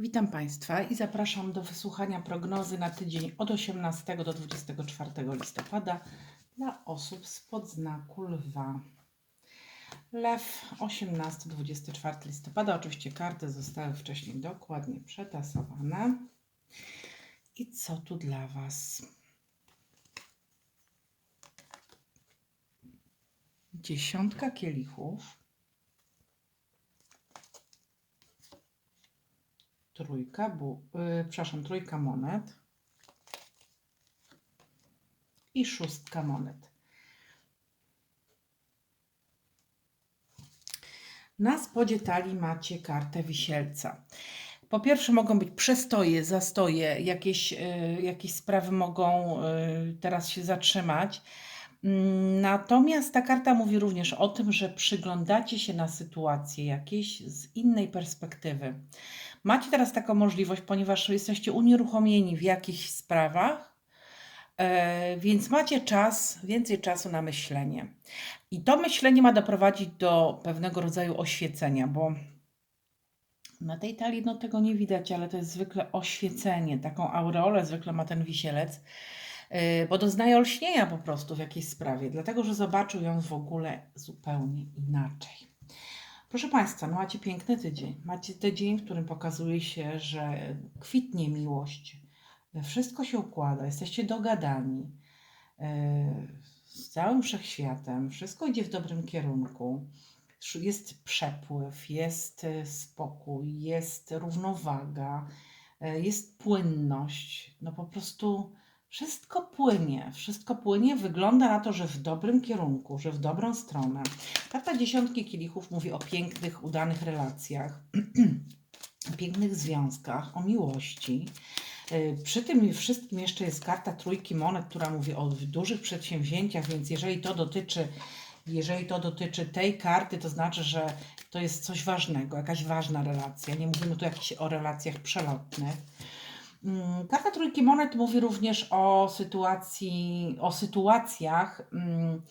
Witam Państwa i zapraszam do wysłuchania prognozy na tydzień od 18 do 24 listopada dla osób z podznaku lwa. Lew 18-24 listopada. Oczywiście karty zostały wcześniej dokładnie przetasowane. I co tu dla Was? Dziesiątka kielichów. Trójka, bu, yy, przepraszam, trójka monet i szóstka monet. Na spodzie talii macie kartę wisielca. Po pierwsze mogą być przestoje, zastoje, jakieś, yy, jakieś sprawy mogą yy, teraz się zatrzymać. Mm, Natomiast ta karta mówi również o tym, że przyglądacie się na sytuacje jakieś z innej perspektywy. Macie teraz taką możliwość, ponieważ jesteście unieruchomieni w jakichś sprawach, e, więc macie czas, więcej czasu na myślenie. I to myślenie ma doprowadzić do pewnego rodzaju oświecenia, bo na tej talii no, tego nie widać, ale to jest zwykle oświecenie. Taką aureolę zwykle ma ten wisielec, e, bo doznaje olśnienia po prostu w jakiejś sprawie, dlatego że zobaczył ją w ogóle zupełnie inaczej. Proszę Państwa, no macie piękny tydzień. Macie tydzień, w którym pokazuje się, że kwitnie miłość. Wszystko się układa, jesteście dogadani e, z całym wszechświatem, wszystko idzie w dobrym kierunku. Jest przepływ, jest e, spokój, jest równowaga, e, jest płynność. No po prostu wszystko płynie, wszystko płynie, wygląda na to, że w dobrym kierunku, że w dobrą stronę. Karta dziesiątki kielichów mówi o pięknych, udanych relacjach, pięknych związkach, o miłości. Y, przy tym wszystkim jeszcze jest karta trójki monet, która mówi o dużych przedsięwzięciach, więc jeżeli to dotyczy, jeżeli to dotyczy tej karty, to znaczy, że to jest coś ważnego, jakaś ważna relacja. Nie mówimy tu jakichś o relacjach przelotnych. Mm, karta trójki monet mówi również o sytuacji, o sytuacjach mm,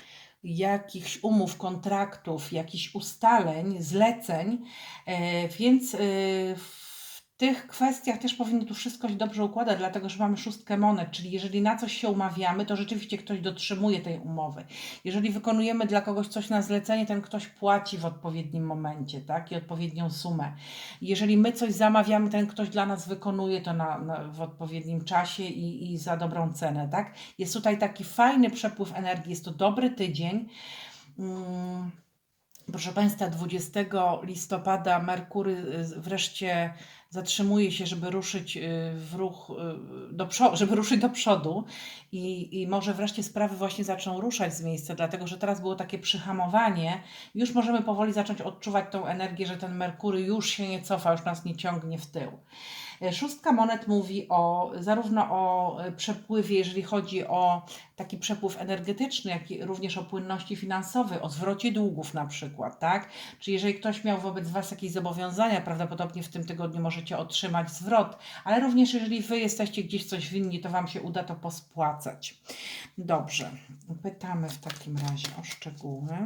jakichś umów, kontraktów, jakichś ustaleń, zleceń, e, więc e, tych kwestiach też powinno tu wszystko się dobrze układać, dlatego że mamy szóstkę monet, czyli jeżeli na coś się umawiamy, to rzeczywiście ktoś dotrzymuje tej umowy. Jeżeli wykonujemy dla kogoś coś na zlecenie, ten ktoś płaci w odpowiednim momencie, tak, i odpowiednią sumę. Jeżeli my coś zamawiamy, ten ktoś dla nas wykonuje to na, na w odpowiednim czasie i, i za dobrą cenę, tak. Jest tutaj taki fajny przepływ energii, jest to dobry tydzień. Hmm. Proszę Państwa, 20 listopada Merkury y, wreszcie zatrzymuje się, żeby ruszyć y, w ruch y, do przodu, żeby ruszyć do przodu i, i może wreszcie sprawy właśnie zaczną ruszać z miejsca, dlatego że teraz było takie przyhamowanie. Już możemy powoli zacząć odczuwać tą energię, że ten Merkury już się nie cofa, już nas nie ciągnie w tył. E, szóstka monet mówi o, zarówno o przepływie, jeżeli chodzi o taki przepływ energetyczny, jak i również o płynności finansowej, o zwrocie długów na przykład, tak? Czy jeżeli ktoś miał wobec Was jakieś zobowiązania, prawdopodobnie w tym tygodniu możecie otrzymać zwrot, ale również jeżeli Wy jesteście gdzieś coś winni, to Wam się uda to pospłacać. Dobrze, pytamy w takim razie o szczegóły.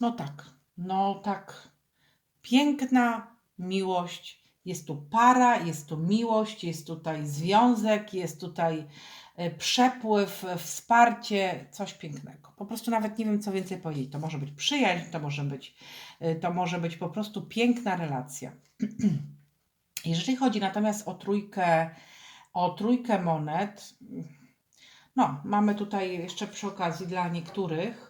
No tak, no tak. Piękna miłość. Jest tu para, jest tu miłość, jest tutaj związek, jest tutaj przepływ, wsparcie, coś pięknego. Po prostu nawet nie wiem, co więcej powiedzieć. To może być przyjaźń, to może być, e, to może być po prostu piękna relacja. Jeżeli chodzi natomiast o trójkę, o trójkę monet, no, mamy tutaj jeszcze przy okazji dla niektórych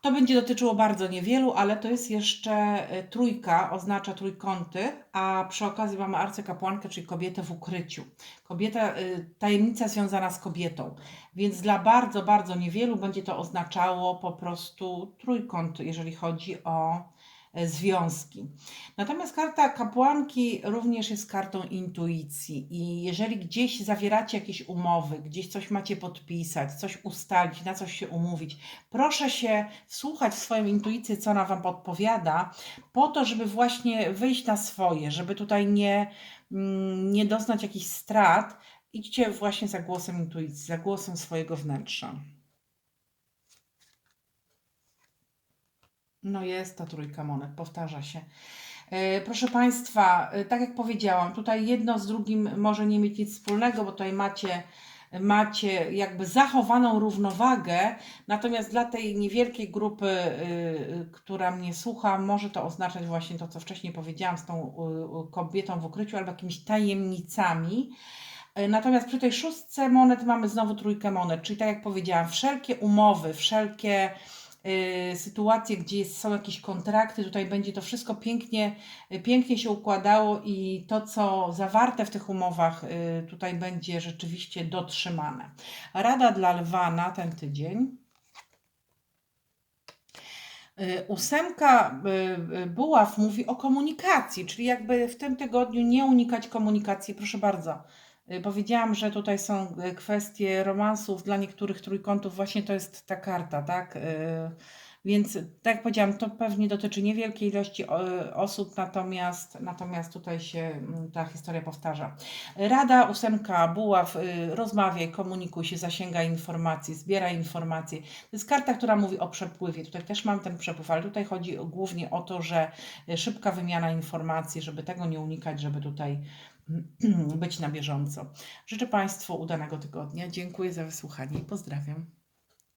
to będzie dotyczyło bardzo niewielu, ale to jest jeszcze e, trójka, oznacza trójkąty, a przy okazji mamy arcykapłankę, czyli kobietę w ukryciu. Kobieta, e, tajemnica związana z kobietą. Więc dla bardzo, bardzo niewielu będzie to oznaczało po prostu trójkąt, jeżeli chodzi o związki. Natomiast karta kapłanki również jest kartą intuicji i jeżeli gdzieś zawieracie jakieś umowy, gdzieś coś macie podpisać, coś ustalić, na coś się umówić, proszę się słuchać w swoją intuicję, co ona Wam podpowiada, po to, żeby właśnie wyjść na swoje, żeby tutaj nie, mm, nie doznać jakichś strat, idźcie właśnie za głosem intuicji, za głosem swojego wnętrza. No jest ta trójka monet, powtarza się. E, Proszę Państwa, e, tak jak powiedziałam, tutaj jedno z drugim może nie mieć nic wspólnego, bo tutaj macie, macie jakby zachowaną równowagę, natomiast dla tej niewielkiej grupy, y, która mnie słucha, może to oznaczać właśnie to, co wcześniej powiedziałam z tą kobietą w ukryciu albo jakimiś tajemnicami. E, Natomiast przy tej szóstce monet mamy znowu trójkę monet, czyli tak jak powiedziałam, wszelkie umowy, wszelkie sytuacje, gdzie są jakieś kontrakty, tutaj będzie to wszystko pięknie, y, pięknie się układało i to, co zawarte w tych umowach, y, tutaj będzie rzeczywiście dotrzymane. Rada dla lwa na ten tydzień. Y, Ósemka y, y, buław mówi o komunikacji, czyli jakby w tym tygodniu nie unikać komunikacji. Proszę bardzo. Y, Powiedziałam, że tutaj są y, kwestie romansów dla niektórych trójkątów, właśnie to jest ta karta, tak? Y, Więc tak jak powiedziałam, to pewnie dotyczy niewielkiej ilości osób, natomiast, natomiast tutaj się mm, ta historia powtarza. Rada ósemka buław, rozmawiaj, komunikuj się, zasięga informacji, zbiera informacje. To jest karta, która mówi o przepływie. Tutaj też mam ten przepływ, ale tutaj chodzi głównie o to, że szybka wymiana informacji, żeby tego nie unikać, żeby tutaj być na bieżąco. Życzę Państwu udanego tygodnia. Dziękuję za wysłuchanie i pozdrawiam.